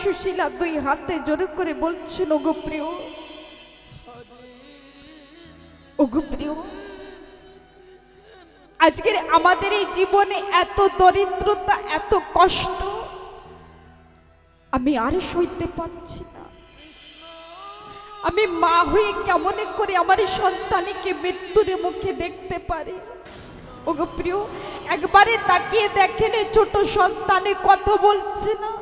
সুশীলা দুই হাতে জোরে করে বলছেন, ওগো প্রিয় ওগো প্রিয়, আজকের আমাদের এই জীবনে এত দরিদ্রতা, এত কষ্ট, আমি আর সইতে পারছি না। আমি মা হয়ে কেমন করে আমার সন্তানকে মৃত্যুর মুখে দেখতে পারি? ওগো প্রিয়, একবারে তাকিয়ে দেখেন ছোট সন্তানে কথা বলছে না।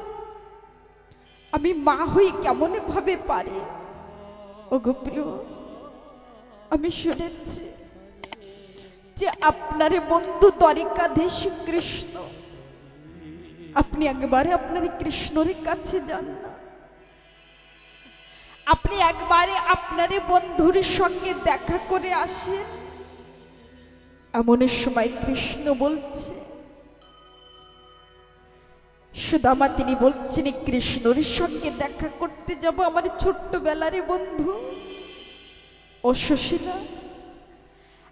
আমি মা হই কেমন ভাবে পারি? ওগো প্রিয়, আমি শুনেছি যে আপনার বন্ধু দ্বারিকাধীশ কৃষ্ণ। আপনি একবারে আপনার কৃষ্ণর কাছে যান না। আপনি একবারে আপনার বন্ধুর সঙ্গে দেখা করে আসেন। এমন সময় কৃষ্ণ বলছে সুদামা তিনি বলছেন কৃষ্ণর সঙ্গে দেখা করতে যাব আমার ছোট্টবেলারে বন্ধু। ও সুশীলা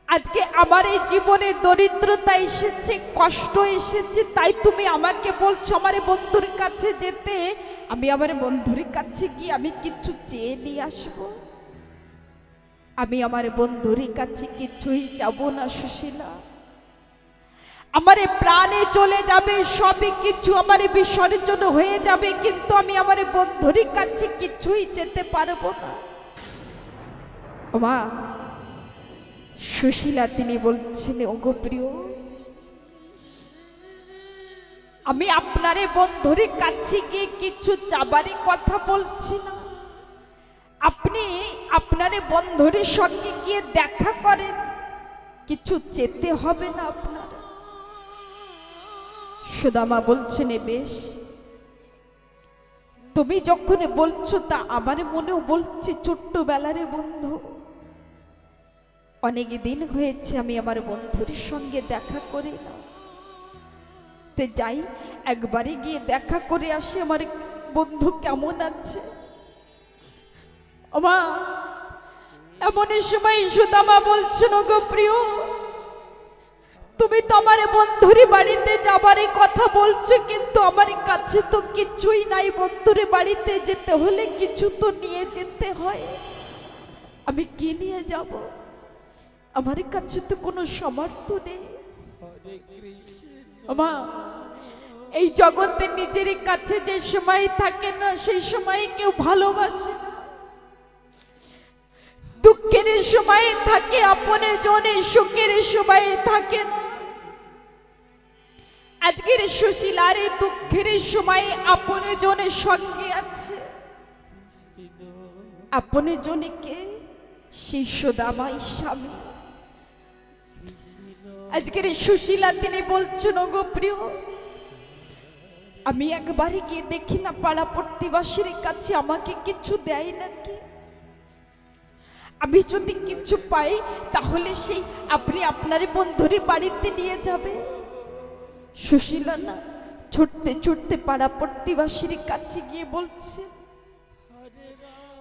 আজকে আমার এই জীবনে দরিদ্রতা এসেছে, কষ্ট এসেছে, তাই তুমি আমাকে বলছো আমার বন্ধুর কাছে যেতে। আমি আমার বন্ধুর কাছে কি আমি কিছু চেয়ে নিয়ে আসব। আমি আমার বন্ধুর কাছে কিছুই যাব না সুশীলা আমার প্রাণে চলে যাবে, সবই কিছু আমার বিসর্জন হয়ে যাবে, কিন্তু আমি আমার বন্ধুর কাছে কিছুই যেতে পারব না। মা, সুশীলা তিনি বলছেন, ওগো প্রিয়, আমি আপনারে বন্ধুর কাছে গিয়ে কিছু চাবারই কথা বলছি না। আপনি আপনারে বন্ধুর সঙ্গে গিয়ে দেখা করেন, কিছু যেতে হবে না আপনার। সুদামা বলছেন বেশ তুমি যখন বলছো তা আমার মনেও বলছে, ছোট্টবেলারে বন্ধু। অনেক দিন হয়েছে আমি আমার বন্ধুর সঙ্গে দেখা করি না। তে যাই, একবারে গিয়ে দেখা করে আসি আমার বন্ধু কেমন আছে। ওমা, এমন সময় সুদামা বলছেন গো প্রিয় তুমি তো আমার বন্ধুর বাড়িতে যাবারই কথা বলছো, কিন্তু আমার কাছে তো কিছুই নাই। বন্ধুর বাড়িতে যেতে হলে কিছু তো নিয়ে যেতে হয়। আমি কি নিয়ে যাব? আমার কাছে তো কোনো সামর্থ্য নেই। আমা এই জগতে নিজের কাছে যে সময় থাকে না, সেই সময় কেউ ভালোবাসে না। দুঃখের সময় থাকে, আপনে জনে সুখের সময় থাকে না। আজকের সুশীলার এই দুঃখের সময় আপনে জনে সঙ্গে আছে। আপনে জনকে শিষ্যদামাই স্বামী। আজকের সুশীলা, তিনি বলছেন গো প্রিয়, আমি একবারে গিয়ে দেখি না পাড়া প্রতিবাসীর কাছে আমাকে কিছু দেয় নাকি? আমি যদি কিছু পাই, তাহলে সেই আপনি আপনার বন্ধুরই বাড়িতে নিয়ে যাবে। সুশীলা না ছুটতে ছুটতে পাড়া প্রতিবাসীর কাছে গিয়ে বলছে,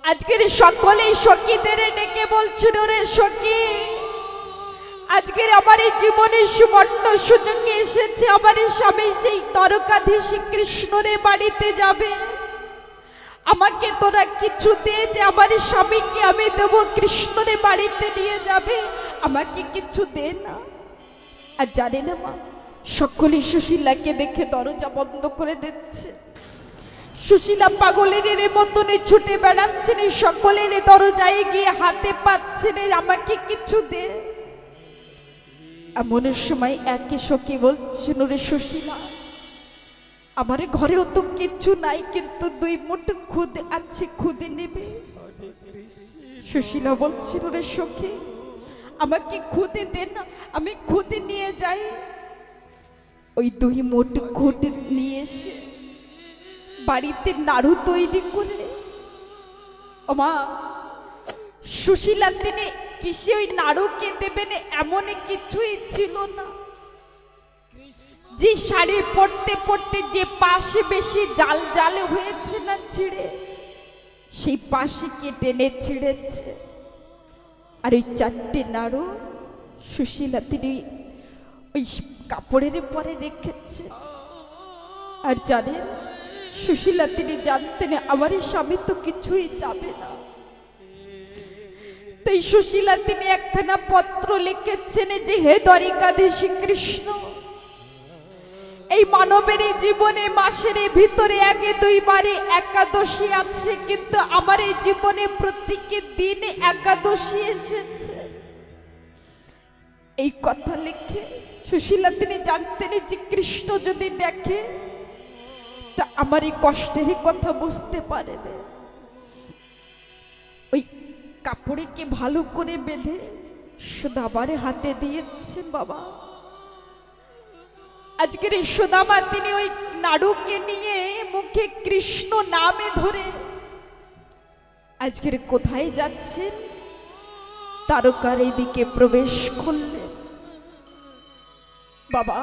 আজকের সকলে সখীদের ডেকে বলছিল রে সখী, আজকের আমার এই জীবনের সুবর্ণ সুযোগে এসেছে, আমার স্বামী সেই তরকাধীশ কৃষ্ণরে বাড়িতে যাবে। আমাকে তোরা কিছু দে যে আমার স্বামীকে আমি দেবো কৃষ্ণরে বাড়িতে নিয়ে যাবে। আমাকে কিছু দে না। আর জানে না মা সকলে সুশীলাকে দেখে দরজা বন্ধ করে দিচ্ছে। সুশীলা পাগলের এর মতনে ছুটে বেড়াচ্ছেন, এই সকলের দরজায় গিয়ে হাতে পাচ্ছেন আমাকে কিছু দে। এমন সময় একই সখী বলছেন রে সুশীলা, আমার ঘরেও তো কিচ্ছু নাই, কিন্তু দুই মুঠ খুদে আছে, খুদে নেবে। সুশীলা বলছিল রে সখী আমাকে খুদে দে না, আমি খুদে নিয়ে যাই। ওই দুই মোট খুদে নিয়ে এসে বাড়িতে নাড়ু তৈরি করে। ও মা সুশীলা, তিনি কিসে ওই নাড়ুকে দেবেন এমন কিছুই ছিল না। যে শাড়ি পরতে পরতে যে পাশে বেশি জাল জাল হয়েছে না ছিঁড়ে, সেই পাশে কে টেনে ছিঁড়েছে। আর ওই চারটে নাড়ু সুশীলা, তিনি ওই কাপড়ের পরে রেখেছে। আর জানেন, সুশীলা তিনি জানতেন আমার স্বামী তো কিছুই যাবে না। তাই সুশীলা তিনি একখানা পত্র লিখেছেন যে, হে দ্বারিকাধীশী কৃষ্ণ এই মানবের জীবনে মাসের ভিতরে আগে দুইবারে একাদশী আছে, কিন্তু আমার এই জীবনে প্রত্যেকে দিন একাদশী এসেছে। এই কথা লিখে সুশীলা, তিনি জানতেন যে কৃষ্ণ যদি দেখে, তা আমার এই কষ্টেরই কথা বুঝতে পারবে ওই কাপড়েকে ভালো করে বেঁধে সুদামারে হাতে দিয়েছেন বাবা। আজকের এই সুদামা তিনি ওই নাড়ুকে নিয়ে মুখে কৃষ্ণ নামে ধরে আজকের কোথায় যাচ্ছেন? তারকার দিকে প্রবেশ করলেন। বাবা।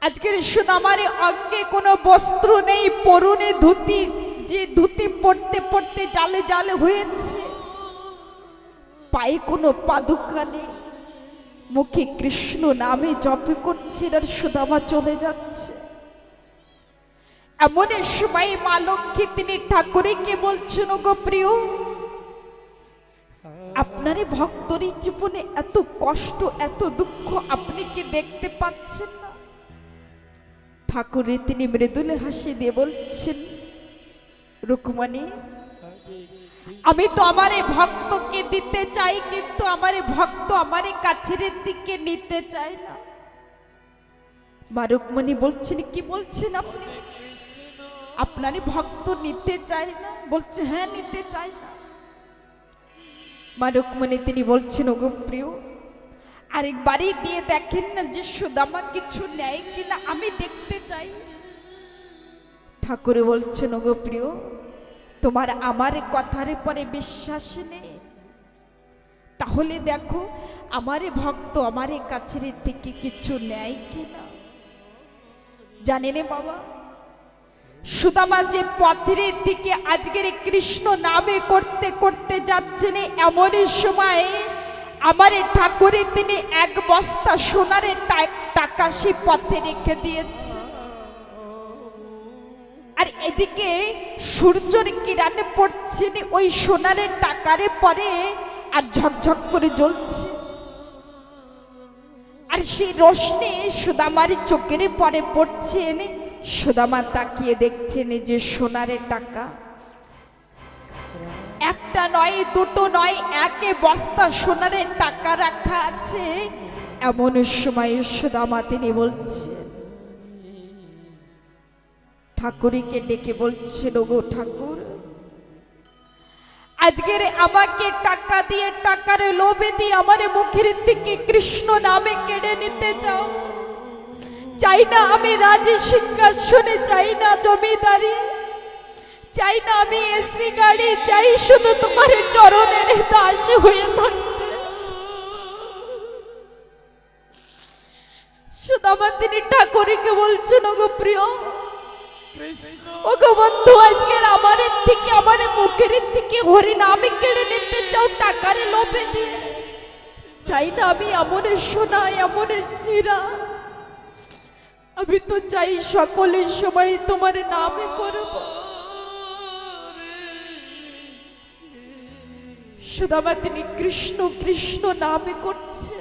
আজকের সুদামার অঙ্গে কোনো বস্ত্র নেই, পরনে ধুতি, যে ধুতি পড়তে পড়তে জালে জালে হয়েছে। পায়ে কোনো পাদুকা নেই। মুখে কৃষ্ণ নামে জপ করছে আর সুদামা চলে যাচ্ছে। এমন সময় মা লক্ষ্মী, তিনি ঠাকুরে কে বলছেন গো প্রিয় আপনার ভক্তরই জীবনে এত কষ্ট, এত দুঃখ আপনি কি দেখতে পাচ্ছেন না? ঠাকুরে, তিনি মৃদুলে হাসি দিয়ে বলছেন রুকুমানি আমি তো আমার ভক্তকে দিতে চাই, কিন্তু আমার ভক্ত আমার কাছের দিকে নিতে চায় না। মা রুকমণি বলছেন, কি বলছেন আপনি? আপনারই ভক্ত নিতে চায় না। বলছে হ্যাঁ নিতে চায় না। মা রুকমণি তিনি বলছেন, ওগো প্রিয়, আরেকবারই দিয়ে দেখেন না যে সুদামা কিছু নেয় কিনা, আমি দেখতে চাই। ঠাকুরে বলছেন, ওগো প্রিয়, তোমার আমার কথার পরে বিশ্বাস নেই। তাহলে দেখো, আমারে ভক্ত আমারে কাছের থেকে কিছু নেয় কিনা? জানেন বাবা সুদামা যে পথের দিকে আজকের কৃষ্ণ নামে করতে করতে যাচ্ছেন এমনই সময় আমার ঠাকুরে তিনি এক বস্তা সোনারের টা- টাকা সে পথে রেখে দিয়েছে। আর এদিকে সূর্যর কিরানে পড়ছে নি, ওই সোনারের টাকারে পরে আর ঝকঝক করে জ্বলছে। আর সেই রোশনি সুদামার চোখের পরে পড়ছেন সুদামা তাকিয়ে দেখছেন এই যে সোনারের টাকা। একটা নয়, দুটো নয়, একে বস্তা সোনারের টাকা রাখা আছে। এমন সময় সুদামা তিনি বলছেন, ঠাকুরকে ডেকে বলছেন ওগো ঠাকুর, আজকের আমাকে টাকা দিয়ে, টাকার লোভে দিয়ে আমার মুখের থেকে কৃষ্ণ নামে কেড়ে নিতে চাও। চাই না আমি রাজি সিংহাসনে, চাই না জমিদারি, চাই না আমি এসি গাড়ি, চাই শুধু তোমার চরণের দাস হয়ে থাকতে। শুধু আমার তিনি ঠাকুরকে বলছেন, ওগো প্রিয়, ওগো বন্ধু, আজকের আমার থেকে, আমার মুখের থেকে হরি নামে কেড়ে নিতে চাও টাকার লোভে দিয়ে। চাই না আমি এমন সোনা, এমন হীরা আমি তো চাই সকলের সময় তোমার নামে করব সুদামা তিনি কৃষ্ণ কৃষ্ণ নামে করছে।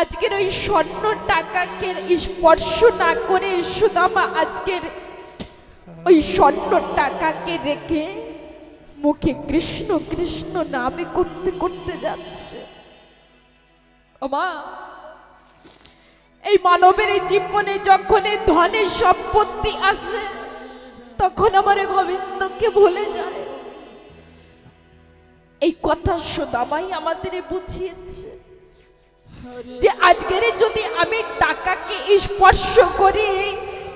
আজকের ওই স্বর্ণ টাকাকে স্পর্শ না করে সুদামা আজকের ওই স্বর্ণ টাকাকে রেখে মুখে কৃষ্ণ কৃষ্ণ নামে করতে করতে যাচ্ছে। মা এই মানবের এই জীবনে যখন এই ধনের সম্পত্তি আসে, তখন আমার গোবিন্দকে ভুলে যায়। এই কথা সুদামাই আমাদের বুঝিয়েছে যে আজকের যদি আমি টাকাকে স্পর্শ করি,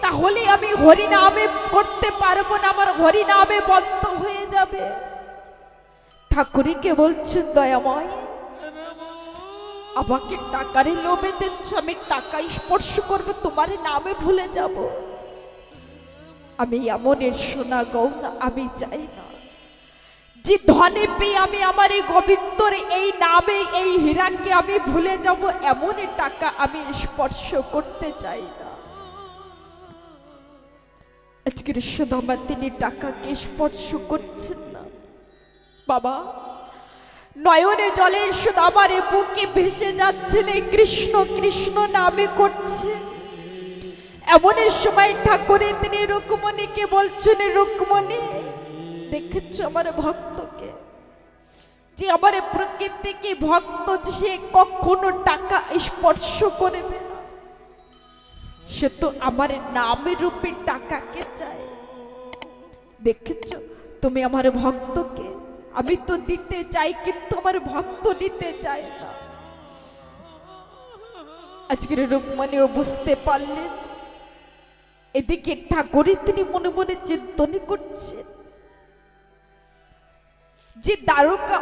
তাহলে আমি হরিনামে করতে পারব না, আমার হরিনামে বন্ধ হয়ে যাবে। ঠাকুরকে বলছেন, দয়াময়? আমাকে টাকারে লোভে দিচ্ছ আমি টাকা স্পর্শ করব, তোমার নামে ভুলে যাব। আমি এমনের সোনা গৌনা আমি চাই না। যে ধনে পেয়ে আমি আমার এই গোবিন্দর এই নামে, এই হীরাকে আমি ভুলে যাব এমনই টাকা আমি স্পর্শ করতে চাই না। আজকের কৃষ্ণদামা তিনি টাকাকে স্পর্শ করছেন না। বাবা নয়নে জলে সুদামারে বুকে ভেসে যাচ্ছেন কৃষ্ণ কৃষ্ণ নামে করছে। এমন সময় ঠাকুরে তিনি রুকমণিকে বলছেন, রুকমণি, দেখেছ আমার ভক্তকে? যে আমার প্রকৃতিকে ভক্ত সে কখনো টাকা স্পর্শ করবে সে তো আমার নামের রূপে টাকাকে চায়। দেখেছ তুমি আমার ভক্তকে? আমি তো দিতে চাই, কিন্তু আমার ভক্ত নিতে চায় না। আজকের রুকমানিও বুঝতে পারলেন। এদিকে ঠাকুরে তিনি মনে মনে চিন্তনে করছেন। যে দ্বারকা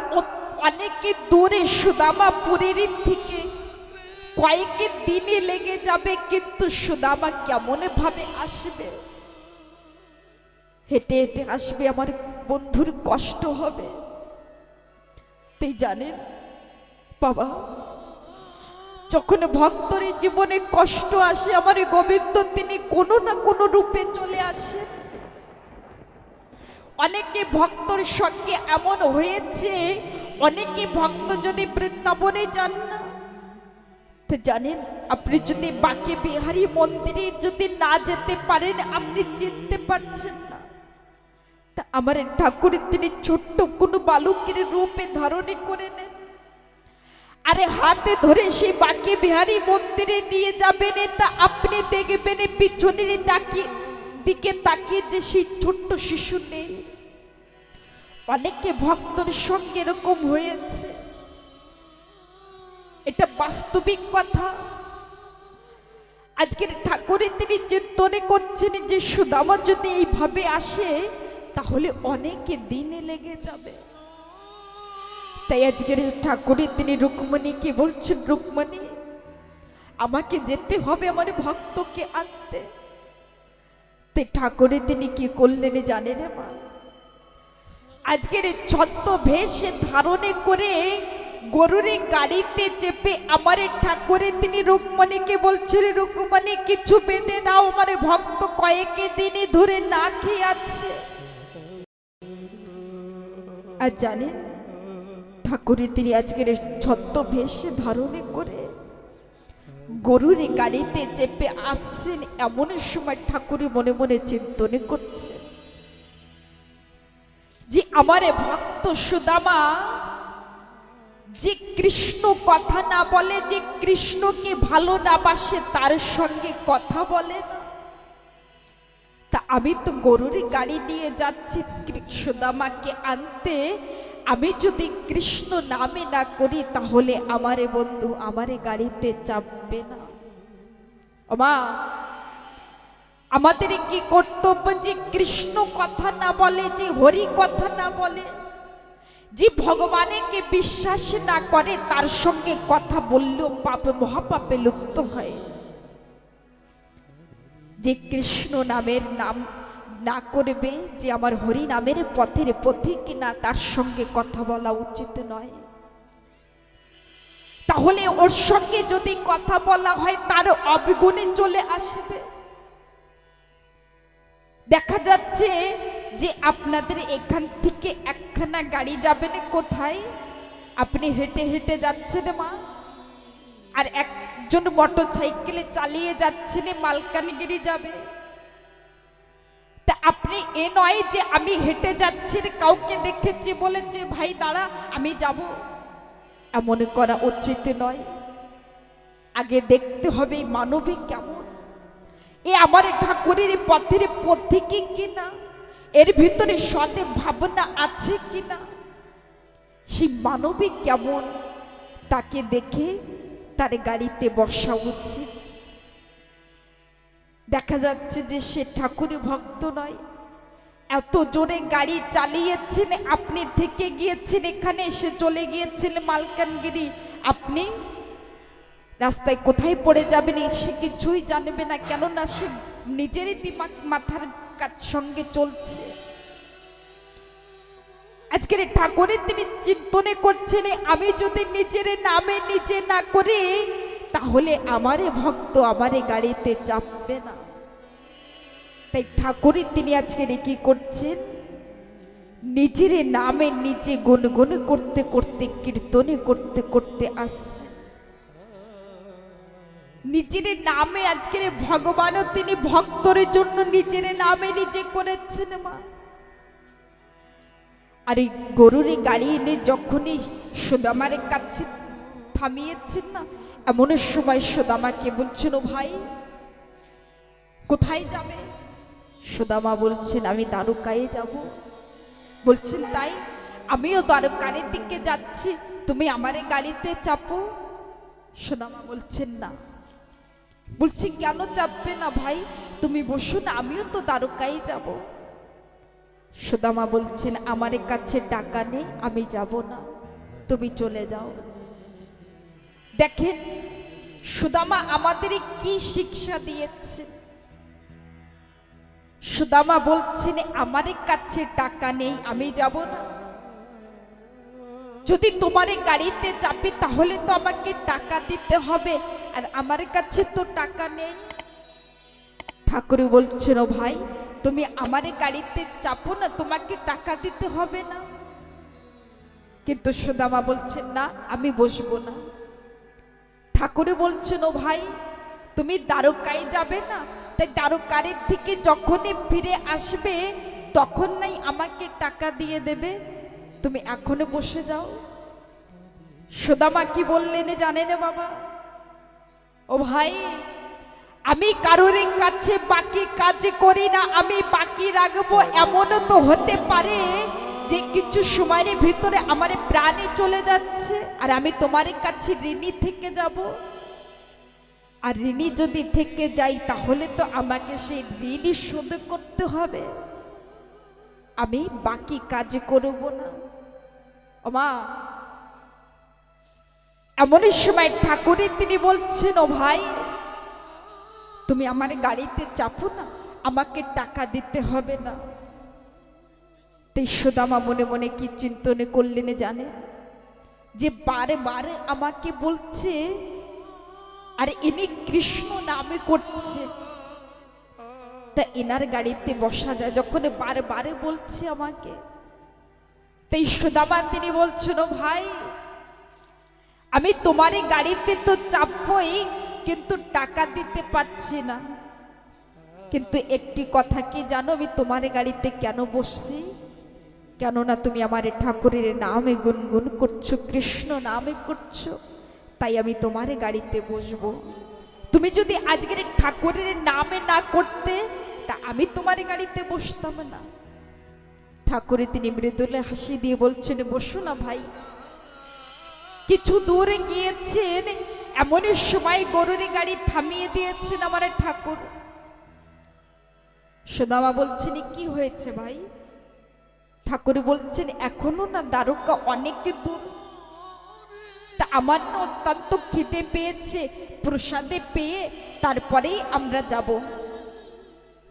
অনেকে দূরে সুদামা সুদামাপুরের থেকে কয়েক দিনে লেগে যাবে, কিন্তু সুদামা কেমন ভাবে আসবে? হেঁটে হেঁটে আসবে, আমার বন্ধুর কষ্ট হবে। তুই জানেন? বাবা, যখন ভক্তরের জীবনে কষ্ট আসে, আমার গোবিন্দ তিনি কোনো না কোনো রূপে চলে আসেন। অনেকে ভক্তর সঙ্গে এমন হয়েছে, অনেকে ভক্ত যদি বৃন্দাবনে যান না। তো জানেন, আপনি যদি বাকি বিহারী মন্দিরে যদি না যেতে পারেন, আপনি চিনতে পারছেন না। আমার ঠাকুর তিনি ছোট্ট কোনো বালকের রূপে ধারণে করে নেন। আরে হাতে ধরে সেই বাকি বিহারী মন্দিরে নিয়ে যাবেন তা আপনি দেখবেন পিছনের তাকিয়ে দিকে তাকিয়ে যে সেই ছোট্ট শিশু নেই। অনেকে ভক্তর সঙ্গে এরকম হয়েছে। এটা বাস্তবিক কথা। আজকের ঠাকুরের তিনি চিন্তনে করছেন যে সুদামা যদি এইভাবে আসে তাহলে অনেকে দিনে লেগে যাবে। তাই আজকের ঠাকুরের তিনি রুকমণিকে বলছেন, রুকমণি, আমাকে যেতে হবে আমার ভক্তকে আনতে। তাই ঠাকুরের তিনি কি করলেন জানেন মা? আজকের ছদ্ম ভেষে ধারণে করে গরুরে গাড়িতে চেপে আমার ঠাকুরে তিনি রুকমণিকে বলছেন, রুকমণি, কিছু বেঁধে দাও, আমার ভক্ত কয়েকে দিনে ধরে না খেয়ে আছে। আর জানেন ঠাকুরে, তিনি আজকের ছদ্ম ভেষে ধারণে করে গরুর গাড়িতে চেপে আসছেন, এমন সময় ঠাকুরে মনে মনে চিন্তনে করছে যে আমারে ভক্ত সুদামা, যে কৃষ্ণ কথা না বলে, যে কৃষ্ণকে ভালো না বাসে, তার সঙ্গে কথা বলে না তা আমি তো গরুর গাড়ি নিয়ে যাচ্ছি কৃ- সুদামাকে আনতে। আমি যদি কৃষ্ণ নামে না করি, তাহলে আমারে বন্ধু আমারে গাড়িতে চাপবে না। মা আমাদের কি কর্তব্য যে কৃষ্ণ কথা না বলে, যে হরি কথা না বলে? যে ভগবানকে বিশ্বাস না করে, তার সঙ্গে কথা বললেও পাপে, মহাপাপে লুপ্ত হয়। যে কৃষ্ণ নামের নাম না করবে, যে আমার হরি নামের পথের পথিক না তার সঙ্গে কথা বলা উচিত নয়। তাহলে ওর সঙ্গে যদি কথা বলা হয়, তার অবিগুণে চলে আসবে। দেখা যাচ্ছে যে আপনাদের এখান থেকে একখানা গাড়ি যাবেন কোথায়? আপনি হেঁটে হেঁটে যাচ্ছেন মা। আর একজন মোটর সাইকেলে চালিয়ে যাচ্ছেন মালকানগিরি যাবে। তা আপনি এ নয় যে আমি হেঁটে যাচ্ছি, কাউকে দেখেছি বলেছে, ভাই, দাঁড়া, আমি যাব। এমন করা উচিত নয়। আগে দেখতে হবে মানবিক কেমন। এ আমার ঠাকুরের পথের পথিকে কিনা? এর ভিতরে সদে ভাবনা আছে কিনা? সেই মানবিক কেমন? তাকে দেখে তার গাড়িতে বসা উচিত দেখা যাচ্ছে যে সে ঠাকুরের ভক্ত নয়। এত জোরে গাড়ি চালিয়েছেন, আপনি থেকে গিয়েছেন, এখানে এসে চলে গিয়েছেন মালকানগিরি। আপনি রাস্তায় কোথায় পড়ে যাবেন, সে কিছুই জানবে না। কেননা সে নিজেরই দিমাগ মাথার কাজ সঙ্গে চলছে। আজকের ঠাকুরের তিনি চিন্তনে করছেন, আমি যদি নিজের নামে নিজে না করি, তাহলে আমারে ভক্ত আমারে গাড়িতে চাপবে না। তাই ঠাকুরই তিনি আজকে কি করছেন? নিজের নামে নিজে গুনগুন করতে করতে, কীর্তনে করতে করতে আসছে নিজের নামে আজকের ভগবানও তিনি ভক্তরের জন্য নিজের নামে নিজে করেছেন মা। আর এই গরুরে গাড়ি এনে যখনই সুদামার কাছে থামিয়েছেন না, এমন সময় সুদামাকে বলছেন, ও ভাই, কোথায় যাবে? সুদামা বলছেন, আমি দ্বারকায় যাব। বলছেন, তাই আমিও দ্বারকার দিকে যাচ্ছি, তুমি আমারে গাড়িতে চাপো? সুদামা বলছেন, না। বলছি, কেন চাপবে না ভাই? তুমি বসুন আমিও তো দ্বারকায় যাব। সুদামা বলছেন, আমার কাছে টাকা নেই, আমি যাব না। তুমি চলে যাও। দেখেন, সুদামা আমাদের কি শিক্ষা দিয়েছে। সুদামা বলছেন, আমার কাছে টাকা নেই, আমি যাব না। যদি তোমার গাড়িতে চাপি তাহলে তো আমাকে টাকা দিতে হবে। আর আমার কাছে তো টাকা নেই। ঠাকুর বলছেন, ও ভাই তুমি আমার গাড়িতে চাপো না, তোমাকে টাকা দিতে হবে না। কিন্তু সুদামা বলছেন না, আমি বসবো না। ঠাকুরে বলছেন, ও ভাই, তুমি দ্বারকায় যাবে না। তাই দ্বারকারের থেকে যখনই ফিরে আসবে, তখন নাই আমাকে টাকা দিয়ে দেবে। তুমি এখনও বসে যাও। সুদামা কি বললেন জানেন বাবা? ও ভাই আমি কারোর কাছে বাকি কাজ করি না, আমি বাকি রাখব এমনও তো হতে পারে যে কিছু সময়ের ভিতরে আমার প্রাণে চলে যাচ্ছে আর আমি তোমার কাছে ঋণী থেকে যাব। আর ঋণী যদি থেকে যাই, তাহলে তো আমাকে সেই ঋণই শোধ করতে হবে। আমি বাকি কাজ করব না। মা এমনই সময় ঠাকুরের তিনি বলছেন, ও ভাই তুমি আমার গাড়িতে চাপো না, আমাকে টাকা দিতে হবে না। তাই সুদামা মনে মনে কি চিন্তনে করলেন জানে, যে বারে বারে আমাকে বলছে, আর, ইনি কৃষ্ণ নামে করছে। তা এনার গাড়িতে বসা যায়, যখন বারে বারে বলছে আমাকে। তাই সুদামা তিনি বলছেন, ও ভাই, আমি তোমার গাড়িতে তো চাপবই কিন্তু টাকা দিতে পারছি না। কিন্তু একটি কথা কি জানো, আমি তোমার গাড়িতে কেন বসছি? কেননা তুমি আমার ঠাকুরের নামে গুনগুন করছ, কৃষ্ণ নামে করছ, তাই আমি তোমার গাড়িতে বসবো। তুমি যদি আজকের ঠাকুরের নামে না করতে, তা আমি তোমার গাড়িতে বসতাম না। ঠাকুরে তিনি মৃদুলে হাসি দিয়ে বলছেন, বসো না ভাই। কিছু দূরে গিয়েছেন এমনই সময় গরুর গাড়ি থামিয়ে দিয়েছেন আমার ঠাকুর। সুদামা বলছেন কি হয়েছে ভাই? ঠাকুর বলছেন, এখনও না দ্বারকা অনেক দূর। তা আমার না অত্যন্ত খিদে পেয়েছে, প্রসাদে পেয়ে তারপরেই আমরা যাব।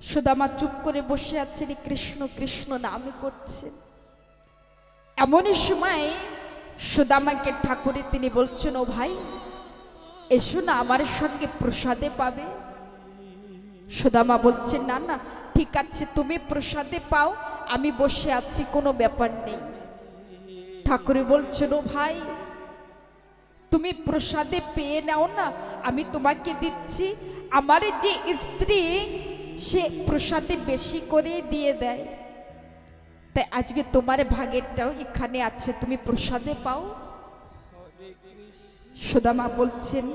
সুদামা চুপ করে বসে আছেন, কৃষ্ণ কৃষ্ণ নামে করছেন। এমনই সময় সুদামাকে ঠাকুরে তিনি বলছেন, ও ভাই এসো না আমার সঙ্গে প্রসাদে পাবে। সুদামা বলছে, না না, ঠিক আছে, তুমি প্রসাদে পাও, আমি বসে আছি, কোনো ব্যাপার নেই। ঠাকুরে বলছেন ও ভাই, তুমি প্রসাদে পেয়ে নাও না, আমি তোমাকে দিচ্ছি। আমার যে স্ত্রী, সে প্রসাদে বেশি করে দিয়ে দেয়। তাই আজকে তোমার ভাগেরটাও এখানে আছে, তুমি প্রসাদে পাও। সুদামা বলছেন,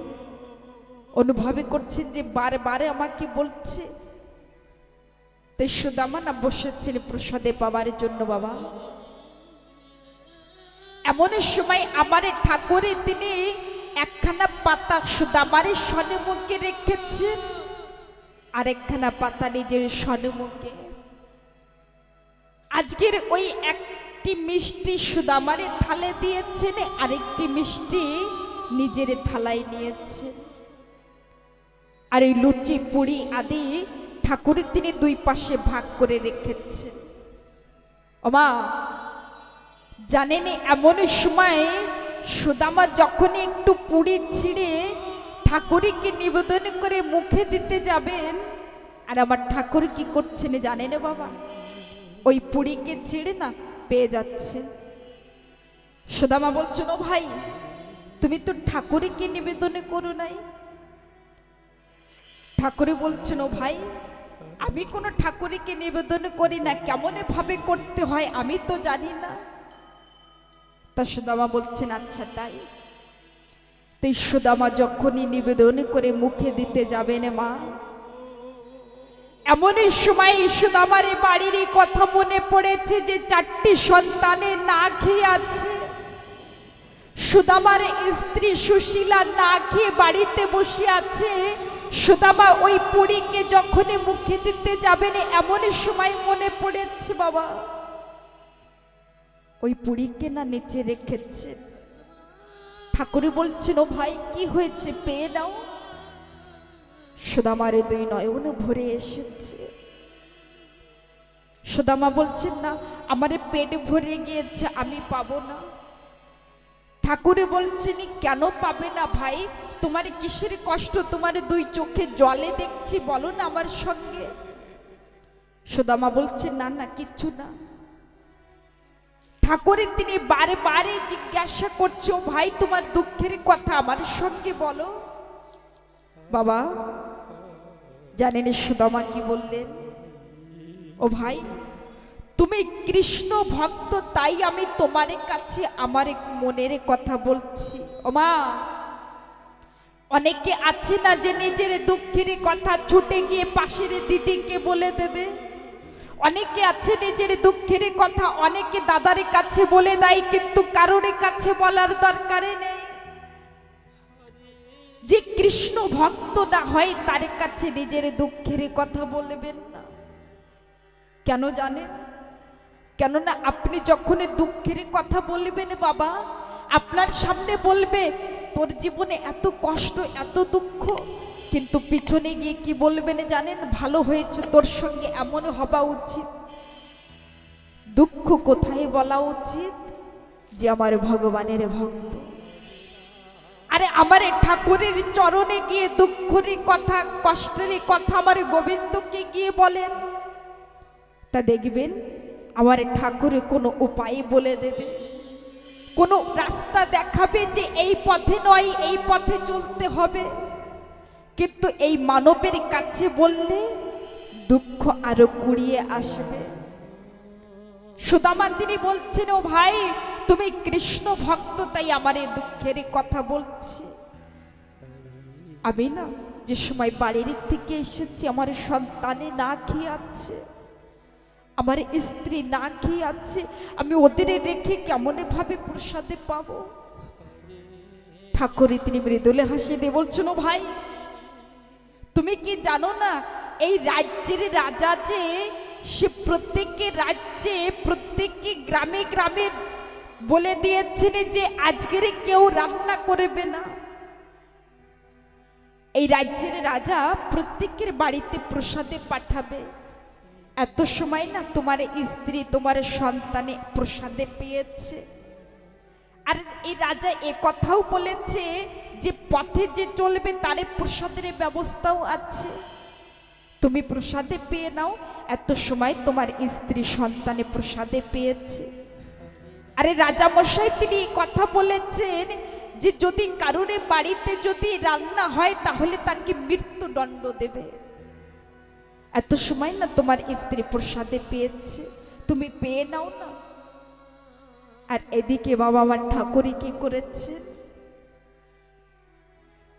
অনুভবে করছেন যে বারে বারে আমাকে বলছে তাই সুদামা না বসেছেন প্রসাদে পাবার জন্য বাবা? এমন সময় আমার ঠাকুরে তিনি একখানা পাতা সুদামারের সন্মুখে রেখেছেন আর একখানা পাতা নিজের সন্মুখে। আজকের ওই একটি মিষ্টি সুদামারে থালে দিয়েছেন, আরেকটি মিষ্টি নিজের থালায় নিয়েছেন আর এই লুচি, পুরি আদি ঠাকুরের তিনি দুই পাশে ভাগ করে রেখেছেন ওমা, জানেন এমন সময় সুদামা যখন একটু পুরি ছিঁড়ে ঠাকুরকে নিবেদন করে মুখে দিতে যাবেন, আর আমার ঠাকুর কি করছেন জানেন বাবা? ওই পুরীকে ছিঁড়ে না পেয়ে যাচ্ছে। সুদামা বলছো ভাই তুমি তো ঠাকুরকে নিবেদন করো নাই। ঠাকুরে বলছেন, ও ভাই, আমি কোনো ঠাকুরকে নিবেদন করি না। কেমন ভাবে করতে হয় আমি তো জানি না। তা সুদামা বলছেন আচ্ছা তাই। তুই সুদামা যখনই নিবেদন করে মুখে দিতে যাবেন মা, এমনই সময় সুদামার বাড়ির কথা মনে পড়েছে যে চারটি সন্তানের না খেয়ে আছে। সুদামার স্ত্রী সুশীলা না খেয়ে বাড়িতে বসে আছে। সুদামা ওই পুরীকে যখনই মুখে দিতে যাবেন এমনই সময় মনে পড়েছে বাবা, ওই পুরীকে না নিচে রেখেছে। ঠাকুরে বলছেন, ও ভাই, কি হয়েছে? পেয়ে নাও। সুদামারে দুই নয়ন ভরে এসেছে। সুদামা বলছেন, না, আমারে পেট ভরে গিয়েছে, আমি পাবো না। ঠাকুরে বলছেন কেন পাবে না ভাই? তোমার কিসের কষ্ট? তোমার দুই চোখে জলে দেখছি, বলো না আমার সঙ্গে। সুদামা বলছেন, না না, কিচ্ছু না। ঠাকুরের তিনি বারে বারে জিজ্ঞাসা করছ ভাই, তোমার দুঃখের কথা আমার সঙ্গে বলো। বাবা, জানেন সুদামা কি বললেন? ও ভাই তুমি কৃষ্ণ ভক্ত, তাই আমি তোমার কাছে আমার মনের কথা বলছি। ও মা অনেকে আছে না যে নিজের দুঃখের কথা ছুটে গিয়ে পাশের দিদিকে বলে দেবে? অনেকে আছে নিজের দুঃখের কথা অনেকে দাদার কাছে বলে দেয়, কিন্তু কারোর কাছে বলার দরকারে নেই। যে কৃষ্ণ ভক্ত না হয়, তার কাছে নিজের দুঃখের কথা বলবেন না। কেন জানেন? কেননা আপনি যখন দুঃখের কথা বলবেন বাবা, আপনার সামনে বলবে, তোর জীবনে এত কষ্ট, এত দুঃখ। কিন্তু পিছনে গিয়ে কি বলবেন জানেন? ভালো হয়েছে তোর সঙ্গে এমন হওয়া উচিত। দুঃখ কোথায় বলা উচিত? যে আমার ভগবানের ভক্ত। আরে আমার ঠাকুরের চরণে গিয়ে দুঃখের কথা, কষ্টের কথা আমার গোবিন্দকে গিয়ে বলেন। তা দেখবেন আমার ঠাকুরে কোনো উপায় বলে দেবে? কোনো রাস্তা দেখাবে যে এই পথে নয়, এই পথে চলতে হবে? কিন্তু এই মানবের কাছে বললে দুঃখ আরও কুড়িয়ে আসবে। সুদামা তিনি বলছেন, ও ভাই, তুমি কৃষ্ণ ভক্ত, তাই আমার এই দুঃখের কথা বলছি। আমি না যে সময় বাড়ির থেকে এসেছি, আমার সন্তানে না খেয়ে আছে। আমার স্ত্রী না খেয়ে আছে, আমি ওদের রেখে কেমন ভাবে প্রসাদে পাবো? ঠাকুরে তিনি মৃদুলে হাসি দিয়ে বলছেন ভাই, তুমি কি জানো না, এই রাজ্যের রাজা যে, সে প্রত্যেকের রাজ্যে, প্রত্যেককে গ্রামে গ্রামে বলে দিয়েছেন যে, আজকের কেউ রান্না করবে না। এই রাজ্যের রাজা প্রত্যেকের বাড়িতে প্রসাদে পাঠাবে। এত সময় না তোমার স্ত্রী, তোমার সন্তানে প্রসাদে পেয়েছে। আর এই রাজা এ কথাও বলেছে যে পথে যে চলবে তারে প্রসাদের ব্যবস্থাও আছে। তুমি প্রসাদে পেয়ে নাও, এত সময় তোমার স্ত্রী, সন্তানে প্রসাদে পেয়েছে। আরে রাজা মশাই তিনি কথা বলেছেন যে যদি কারোর বাড়িতে যদি রান্না হয় তাহলে তাকে মৃত্যুদণ্ড দেবে। এত সময় না তোমার স্ত্রী প্রসাদে পেয়েছে। তুমি পেয়ে নাও না। আর এদিকে বাবা আমার ঠাকুরই কি করেছে?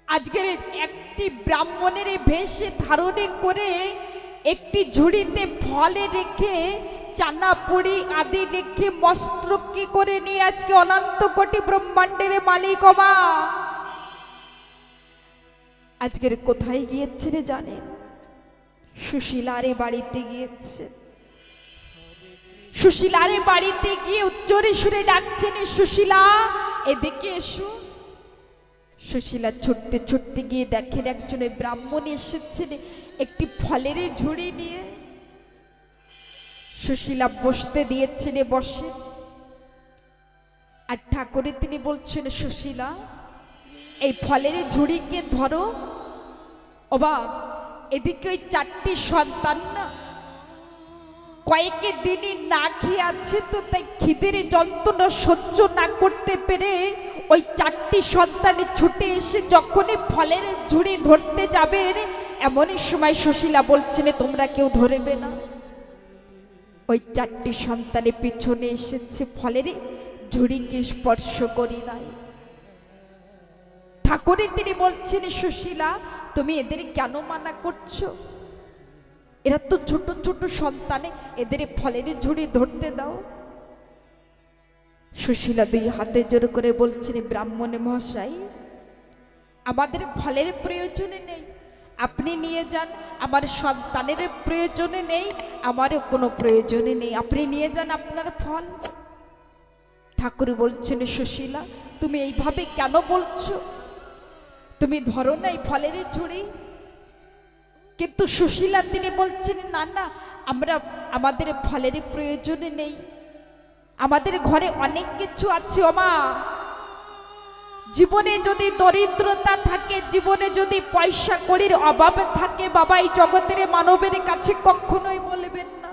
আজকের একটি ব্রাহ্মণের ভেষে ধারণে করে একটি ঝুড়িতে ফলে রেখে চানা পুরি আদি রেখে মস্ত্রকে করে নিয়ে আজকে অনন্ত কোটি ব্রহ্মাণ্ডের মালিক মা? আজকের কোথায় গিয়েছে রে জানেন? সুশীলারে বাড়িতে গিয়েছে। সুশীলারে বাড়িতে গিয়ে উচ্চরে সুরে ডাকছেন সুশীলা, এদিকে এসো। সুশীলা ছুটতে ছুটতে গিয়ে দেখেন একজনে ব্রাহ্মণ এসেছেন, একটি ফলের ঝুড়ি নিয়ে। সুশীলা বসতে দিয়েছেন বসে। আর ঠাকুরে তিনি বলছেন, সুশীলা, এই ফলের ঝুড়িকে ধরো? ওবা এদিকে ওই চারটি সন্তান না, কয়েক দিনই না খেয়ে আছে তো তাই খিদের যন্ত্রণা সহ্য না করতে পেরে ওই চারটি সন্তানে ছুটে এসে যখনই ফলের ঝুড়ি ধরতে যাবেন এমনই সময় সুশীলা বলছেন তোমরা কেউ ধরবে না। ওই চারটি সন্তানের পিছনে এসেছে, ফলের ঝুড়িকে স্পর্শ করি নাই। ঠাকুরের তিনি বলছেন, সুশীলা তুমি এদের কেন মানা করছ? এরা তো ছোট ছোট সন্তানে, এদের ফলের ঝুড়ি ধরতে দাও। সুশীলা দুই হাতে জোর করে বলছেন, ব্রাহ্মণে মহাশয়, আমাদের ফলের প্রয়োজনে নেই। আপনি নিয়ে যান, আমার সন্তানের প্রয়োজনে নেই, আমারও কোনো প্রয়োজনে নেই। আপনি নিয়ে যান আপনার ফল। ঠাকুর বলছেন, সুশীলা, তুমি এইভাবে কেন বলছো? তুমি ধরো না এই ফলের ঝুড়ি। কিন্তু সুশীলা তিনি বলছেন, না না, আমরা, আমাদের ফলের প্রয়োজনে নেই। আমাদের ঘরে অনেক কিছু আছে ওমা জীবনে যদি দরিদ্রতা থাকে, জীবনে যদি পয়সা কড়ির অভাব থাকে, বাবা, এই জগতের মানবের কাছে কখনোই বলবেন না।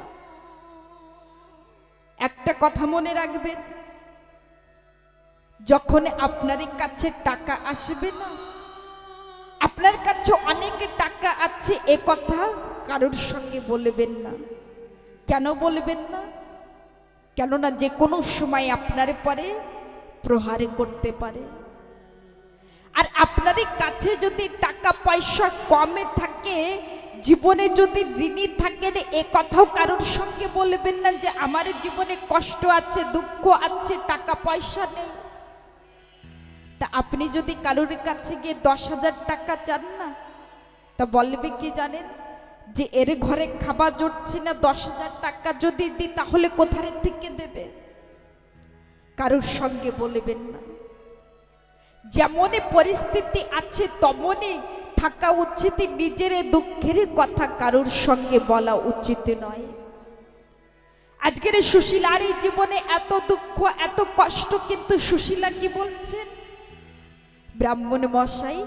একটা কথা মনে রাখবেন, যখন আপনার কাছে টাকা আসবে না আপনার কাছে অনেক টাকা আছে, এ কথা কারোর সঙ্গে বলবেন না। কেন বলবেন না? কেননা যে কোনো সময় আপনার পরে প্রহার করতে পারে। আর আপনার কাছে যদি টাকা পয়সা কমে থাকে, জীবনে যদি ঋণী থাকেন, এ কথাও কারোর সঙ্গে বলবেন না যে, আমার জীবনে কষ্ট আছে, দুঃখ আছে, টাকা পয়সা নেই। তা আপনি যদি কারোর কাছে গিয়ে দশ হাজার টাকা চান না, তা বলবে কি জানেন? যে এর ঘরে খাবার জুটছে না, দশ হাজার টাকা যদি দিই, তাহলে কোথায় থেকে দেবে? কারোর সঙ্গে বলবেন না। যেমনই পরিস্থিতি আছে, তেমনই থাকা উচিত নিজের দুঃখের কথা কারোর সঙ্গে বলা উচিত নয়। আজকের সুশীলার এই জীবনে এত দুঃখ, এত কষ্ট, কিন্তু সুশীলা কি বলছেন? ব্রাহ্মণ মশাই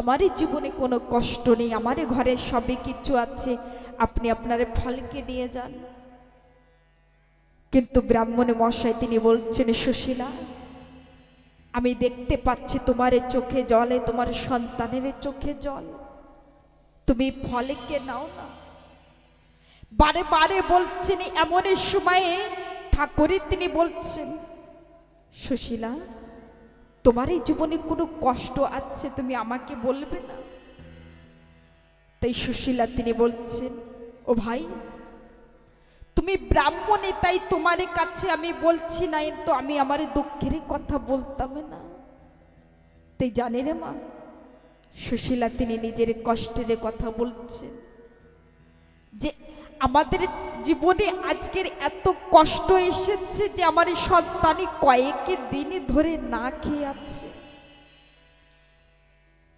আমার জীবনে কোনো কষ্ট নেই আমার ঘরে সবে কিছু আছে, আপনি আপনার ফলকে নিয়ে যান। কিন্তু ব্রাহ্মণ মশাই তিনি বলছেন, সুশীলা, আমি দেখতে পাচ্ছি তোমার চোখে জলে তোমার সন্তানের চোখে জল। তুমি ফলকে নাও না। বারে বারে বলছেন, এমন সময়ে ঠাকুরের তিনি বলছেন, সুশীলা তোমার এই জীবনে কোনো কষ্ট আছে তুমি আমাকে বলবে না? তাই সুশীলা তিনি বলছেন, ও ভাই, তুমি ব্রাহ্মণে, তাই তোমার কাছে আমি বলছি না তো আমি আমার দুঃখের কথা বলতাম না। তাই জানে রে মা, সুশীলা তিনি নিজের কষ্টের কথা বলছেন যে আমাদের জীবনে আজকের এত কষ্ট এসেছে যে আমার এই সন্তানই কয়েক দিন ধরে না খেয়ে আছে।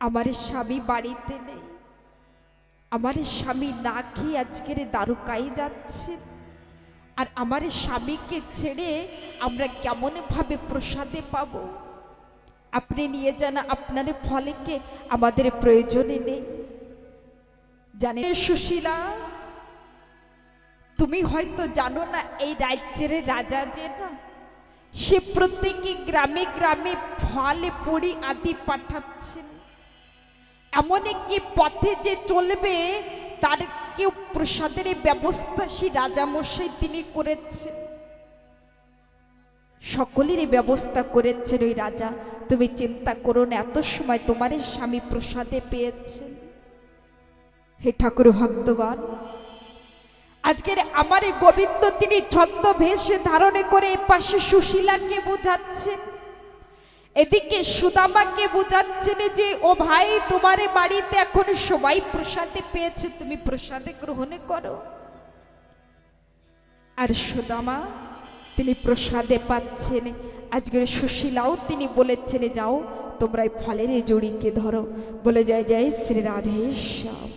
আমার স্বামী বাড়িতে নেই। আমার স্বামী না খেয়ে আজকের দ্বারকায় যাচ্ছে। আর আমার স্বামীকে ছেড়ে আমরা কেমনভাবে প্রসাদে পাব? আপনি নিয়ে যান, আপনার ফলেকে আমাদের প্রয়োজনে নেই। জানেন সুশীলা তুমি হয়তো জানো না, এই রাজ্যের রাজা যে না, সে প্রত্যেকে গ্রামে গ্রামে ফলে পড়ি আদি পাঠাচ্ছেন। এমন একটি পথে যে চলবে, তার কেউ প্রসাদের ব্যবস্থা সে রাজামশাই তিনি করেছেন। সকলেরই ব্যবস্থা করেছেন ওই রাজা। তুমি চিন্তা করো না, এত সময় তোমার স্বামী প্রসাদে পেয়েছেন। হে ঠাকুর ভক্তগণ আজকের আমার গোবিন্দ তিনি ছদ্মবেশে ধারণে করে পাশে সুশীলাকে বোঝাচ্ছেন এদিকে সুদামাকে বোঝাচ্ছেন যে, ও ভাই, তোমার বাড়িতে এখন সবাই প্রসাদে পেয়েছে, তুমি প্রসাদে গ্রহণ করো। আর সুদামা তিনি প্রসাদে পাচ্ছেন। আজকের সুশীলাও তিনি বলেছেন, যাও, তোমরা ফলের জড়িকে ধরো। বলে যায় জয়, শ্রী রাধেশ্যাম।